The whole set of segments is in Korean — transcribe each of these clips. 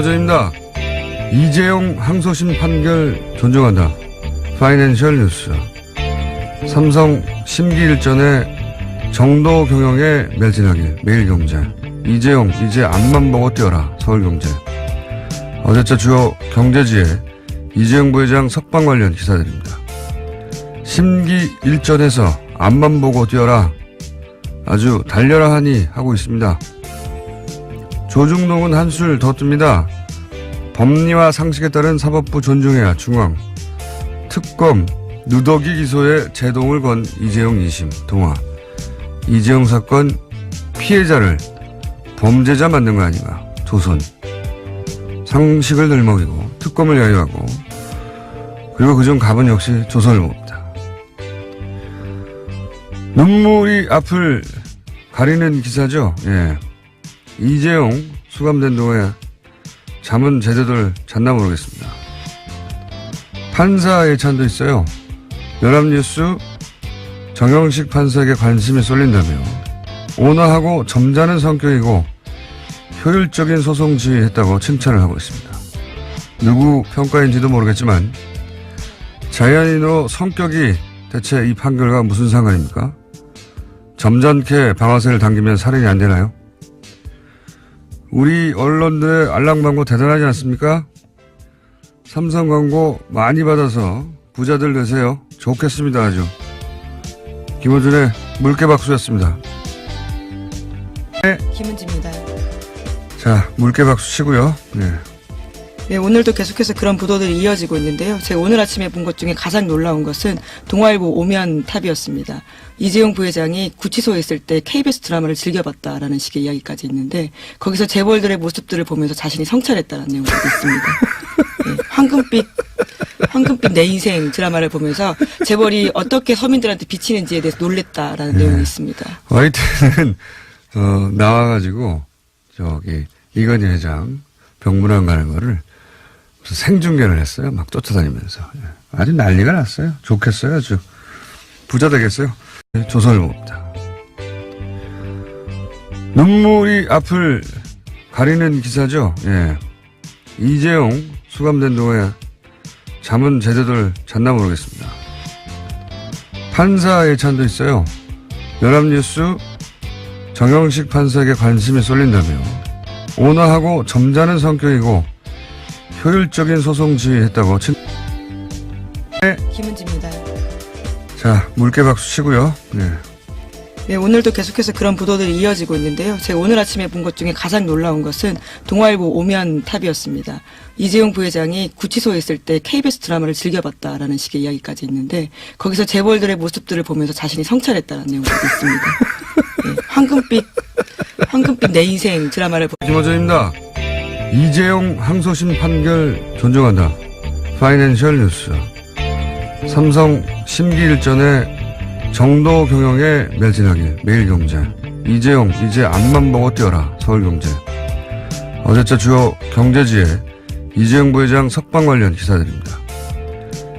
김어준입니다. 이재용 항소심 판결 존중한다. 파이낸셜 뉴스. 삼성 심기 일전에 정도 경영에 매진하길 매일경제. 이재용 이제 앞만 보고 뛰어라 서울경제. 어제자 주요 경제지에 이재용 부회장 석방 관련 기사들입니다. 심기 일전에서 앞만 보고 뛰어라 아주 달려라 하니 하고 있습니다. 조중동은 한술 더 뜹니다. 법리와 상식에 따른 사법부 존중해야 중앙. 특검 누더기 기소에 제동을 건 이재용 2심 동화. 이재용 사건 피해자를 범죄자 만든 거 아닌가. 조선. 상식을 들먹이고 특검을 야유하고 그리고 그중 갑은 역시 조선일보입니다. 눈물이 앞을 가리는 기사죠. 예. 이재용 수감된 동안에 잠은 제대로 잤나 모르겠습니다. 판사 예찬도 있어요. 연합뉴스 정영식 판사에게 관심이 쏠린다며 온화하고 점잖은 성격이고 효율적인 소송 지휘했다고 칭찬을 하고 있습니다. 누구 평가인지도 모르겠지만 자연인으로 성격이 대체 이 판결과 무슨 상관입니까? 점잖게 방아쇠를 당기면 살인이 안 되나요? 우리 언론들의 알랑방고 대단하지 않습니까? 삼성 광고 많이 받아서 부자들 되세요. 좋겠습니다, 아주. 김호준의 물개박수였습니다. 김은지입니다. 자, 물개박수 치고요. 네. 네, 오늘도 계속해서 그런 보도들이 이어지고 있는데요. 제가 오늘 아침에 본 것 중에 가장 놀라운 것은 동아일보 오면 탑이었습니다. 이재용 부회장이 구치소에 있을 때 KBS 드라마를 즐겨봤다라는 식의 이야기까지 있는데 거기서 재벌들의 모습들을 보면서 자신이 성찰했다는 내용도 있습니다. 네, 황금빛 황금빛 내 인생 드라마를 보면서 재벌이 어떻게 서민들한테 비치는지에 대해서 놀랬다라는 내용이 있습니다. 화이트는, 어, 나와가지고, 저기, 이건희 회장 병문안 가는 거를 생중계를 했어요. 막 쫓아다니면서. 예. 아주 난리가 났어요. 좋겠어요. 아주. 부자 되겠어요. 네, 조선일보입니다. 눈물이 앞을 가리는 기사죠. 예. 이재용 수감된 동안에 잠은 제대로 잤나 모르겠습니다. 판사 예찬도 있어요. 연합뉴스 정영식 판사에게 관심이 쏠린다며 온화하고 점잖은 성격이고 효율적인 소송 지휘했다고 칭... 김은지입니다. 자, 물개 박수 치고요. 네. 네, 오늘도 계속해서 그런 보도들이 이어지고 있는데요. 제가 오늘 아침에 본 것 중에 가장 놀라운 것은 동아일보 오면 탑이었습니다. 이재용 부회장이 구치소에 있을 때 KBS 드라마를 즐겨봤다라는 식의 이야기까지 있는데 거기서 재벌들의 모습들을 보면서 자신이 성찰했다는 내용도 있습니다. 네, 황금빛 황금빛 내 인생 드라마를 보- 김어준입니다. 이재용 항소심 판결 존중한다. 파이낸셜 뉴스. 삼성 심기 일전에 정도 경영에 매진하길 매일경제. 이재용 이제 앞만 보고 뛰어라 서울경제. 어제자 주요 경제지에 이재용 부회장 석방 관련 기사들입니다.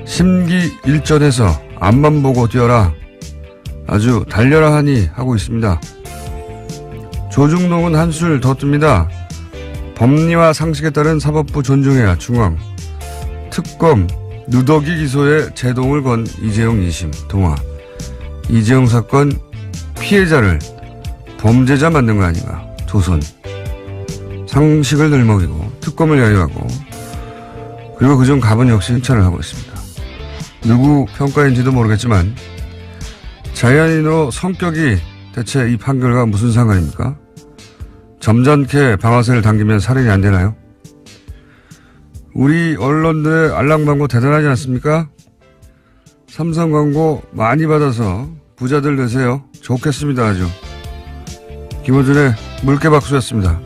심기 일전에서 앞만 보고 뛰어라 아주 달려라 하니 하고 있습니다. 조중동은 한술 더 뜹니다. 법리와 상식에 따른 사법부 존중해야 중앙. 특검 누더기 기소에 제동을 건 이재용 2심 동화. 이재용 사건 피해자를 범죄자 만든 거 아닌가. 조선. 상식을 들먹이고 특검을 야유하고 그리고 그중 갑은 역시 칭찬을 하고 있습니다. 누구 평가인지도 모르겠지만 자연인으로 성격이 대체 이 판결과 무슨 상관입니까? 점잖게 방아쇠를 당기면 살인이 안 되나요? 우리 언론들의 알랑방고 대단하지 않습니까? 삼성 광고 많이 받아서 부자들 되세요. 좋겠습니다, 아주. 김호준의 물개박수였습니다.